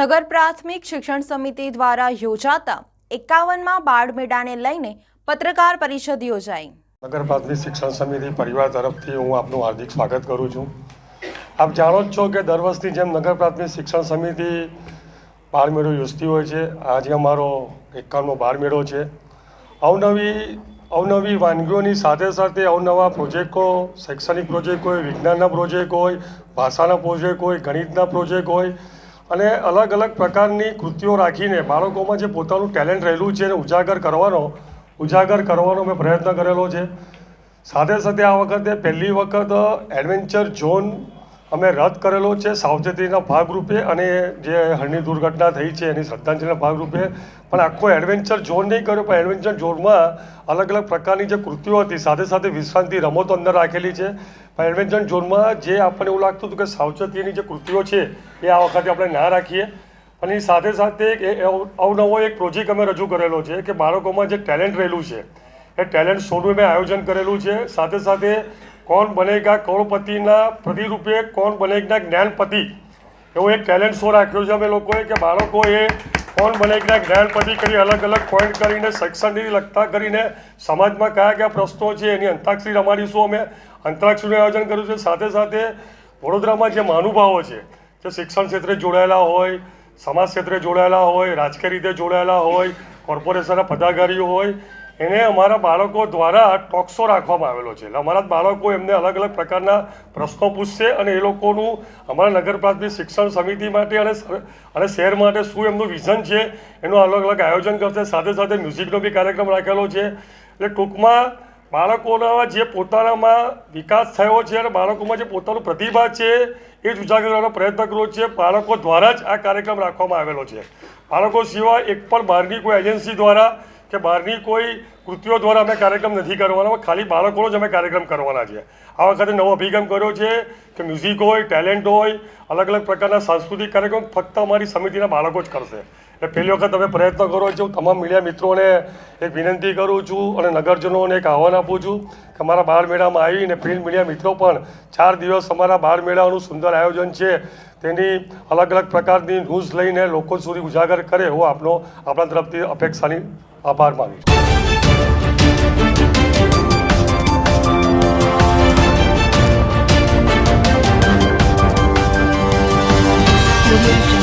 નગર પ્રાથમિક શિક્ષણ સમિતિ દ્વારા યોજાતા એકાવનમાં બાળ મેળાને લઈને પત્રકાર પરિષદ યોજાઈ. નગર પ્રાથમિક શિક્ષણ સમિતિ પરિવાર તરફથી હું આપનું હાર્દિક સ્વાગત કરું છું. આપ જાણો જ છો કે દર વર્ષની જેમ નગર પ્રાથમિક શિક્ષણ સમિતિ બાળ મેળો યોજતી હોય છે. આજે અમારો એકાવનમો બાળ મેળો છે. અવનવી અવનવી વાનગીઓની સાથે સાથે અવનવા પ્રોજેક્ટો શૈક્ષણિક પ્રોજેક્ટ હોય, વિજ્ઞાનના પ્રોજેક્ટ હોય, ભાષાના પ્રોજેક્ટ હોય, ગણિતના પ્રોજેક્ટ હોય અને અલગ અલગ પ્રકારની કૃતિઓ રાખીને બાળકોમાં જે પોતાનું ટેલેન્ટ રહેલું છે એને ઉજાગર કરવાનો ઉજાગર કરવાનો મેં પ્રયત્ન કરેલો છે. સાથે સાથે આ વખતે પહેલી વખત એડવેન્ચર ઝોન અમે રદ કરેલો છે સાવચેતીના ભાગરૂપે અને જે હળની દુર્ઘટના થઈ છે એની શ્રદ્ધાંજલિના ભાગરૂપે. પણ આખો એડવેન્ચર ઝોન નહીં કર્યો, પણ એડવેન્ચર ઝોનમાં અલગ અલગ પ્રકારની જે કૃતિઓ હતી, સાથે સાથે વિશ્રાંતિ રમતો અંદર રાખેલી છે. પણ એડવેન્ચર ઝોનમાં જે આપણને એવું લાગતું હતું કે સાવચેતીની જે કૃતિઓ છે એ આ વખતે આપણે ના રાખીએ. અને એ સાથે સાથે અવનવો એક પ્રોજેક્ટ અમે રજૂ કરેલો છે કે બાળકોમાં જે ટેલેન્ટ રહેલું છે, એ ટેલેન્ટ શોનું મેં આયોજન કરેલું છે. સાથે સાથે કોણ બનેગા કરોડપતિના પ્રતિરૂપે, કોણ બનેગા જ્ઞાનપતિ? એવો એક ટેલેન્ટ શો રાખ્યો છે અમે લોકોએ કે બાળકોએ કોણ બનેગા જ્ઞાનપતિ કરી અલગ અલગ પોઈન્ટ કરીને, શૈક્ષણિક લગતા કરીને સમાજમાં કયા કયા પ્રશ્નો છે એની અંતાક્ષરી રમાડીશું અમે. અંતરાક્ષરીનું આયોજન કર્યું છે. સાથે સાથે વડોદરામાં જે મહાનુભાવો છે, જે શિક્ષણ ક્ષેત્રે જોડાયેલા હોય, સમાજ ક્ષેત્રે જોડાયેલા હોય, રાજકીય રીતે જોડાયેલા હોય, કોર્પોરેશનના પદાધિકારીઓ હોય એને અમારા બાળકો દ્વારા ટોક્સો રાખવામાં આવેલો છે. એટલે અમારા બાળકો એમને અલગ અલગ પ્રકારના પ્રશ્નો પૂછશે અને એ લોકોનું અમારા નગર પ્રાથમિક શિક્ષણ સમિતિ માટે અને અને શહેર માટે શું એમનું વિઝન છે, એનું અલગ અલગ આયોજન કરશે. સાથે સાથે મ્યુઝિકનો બી કાર્યક્રમ રાખેલો છે. એટલે ટૂંકમાં બાળકોના જે પોતાનામાં વિકાસ થયો છે અને બાળકોમાં જે પોતાનું પ્રતિભા છે, એ જ ઉજાગર કરવાનો પ્રયત્ન કર્યો છે. બાળકો દ્વારા જ આ કાર્યક્રમ રાખવામાં આવેલો છે. બાળકો સિવાય એક પણ બહારની કોઈ એજન્સી દ્વારા કે બહારની કોઈ કૃતિઓ દ્વારા અમે કાર્યક્રમ નથી કરવાના ખાલી બાળકોનો જ અમે કાર્યક્રમ કરવાના છે આ વખતે નવો અભિગમ કર્યો છે કે મ્યુઝિક હોય ટેલેન્ટ હોય અલગ અલગ પ્રકારના સાંસ્કૃતિક કાર્યક્રમ ફક્ત અમારી સમિતિના બાળકો જ કરશે. એટલે પહેલી વખત તમે પ્રયત્ન કરો છો હું તમામ મીડિયા મિત્રોને એક વિનંતી કરું છું અને નગરજનોને એક આહવાન આપું છું કે અમારા બાળ મેળામાં આવીને પ્રિન્ટ મીડિયા મિત્રો પણ ચાર દિવસ અમારા બાળ મેળાનું સુંદર આયોજન છે, તેની અલગ અલગ પ્રકારની ન્યૂઝ લઈને લોકો સુધી ઉજાગર કરે એવો આપનો, આપણા તરફથી અપેક્ષાની આભાર માનું છું. Remove